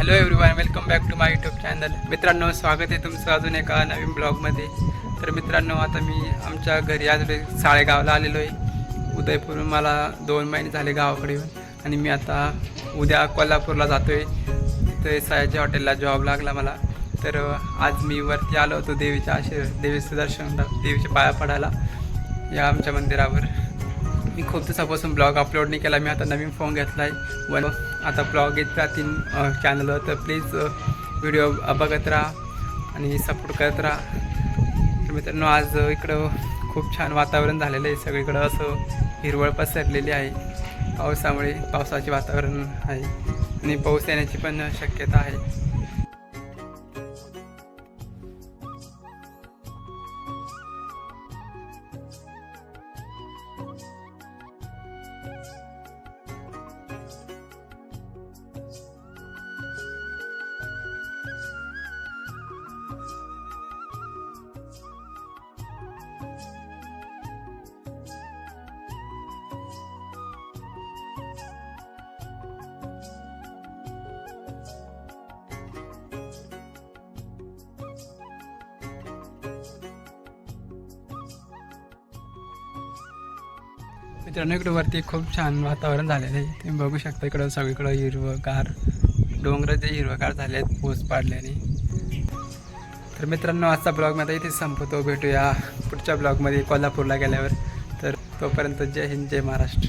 Hello everyone welcome back to my YouTube channel मित्रांनो स्वागत आहे तुमचं अजून एका नवीन ब्लॉगमध्ये तर मित्रांनो आता मी आमच्या घरी आज साळेगावला आलेलो आहे. उदयपूर मला दोन महिने झाले गावाकडे येऊन. आणि मी आता उद्या कोल्हापूरला जातो आहे तिथे सयाजी हॉटेलला जॉब लागला मला. तर आज मी वरती आलो होतो देवीच्या आशीर्वाद देवीचं दर्शन देवीच्या पाया पडायला. या आमच्या मंदिरावर. मी खूप दिवसापासून ब्लॉग अपलोड नाही केला. मी आता नवीन फोन घेतला आहे व आता ब्लॉग येत राहतील चॅनल तर प्लीज व्हिडिओ बघत राहा आणि सपोर्ट करत राहा. तर मित्रांनो आज इकडं खूप छान वातावरण झालेलं आहे. सगळीकडं असं हिरवळ पसरलेली आहे. पावसामुळे पावसाचे वातावरण आहे आणि पाऊस येण्याची पण शक्यता आहे. मित्रांनो इकडं वरती खूप छान वातावरण झालेलं आहे. तुम्ही बघू शकता इकडं सगळीकडं हिरवगार डोंगर जे हिरवगार झाले आहेत पोच पाडल्याने. तर मित्रांनो आजचा ब्लॉग मी आता संपवतो भेटूया पुढच्या ब्लॉगमध्ये कोल्हापूरला गेल्यावर. तर तोपर्यंत जय हिंद जय महाराष्ट्र.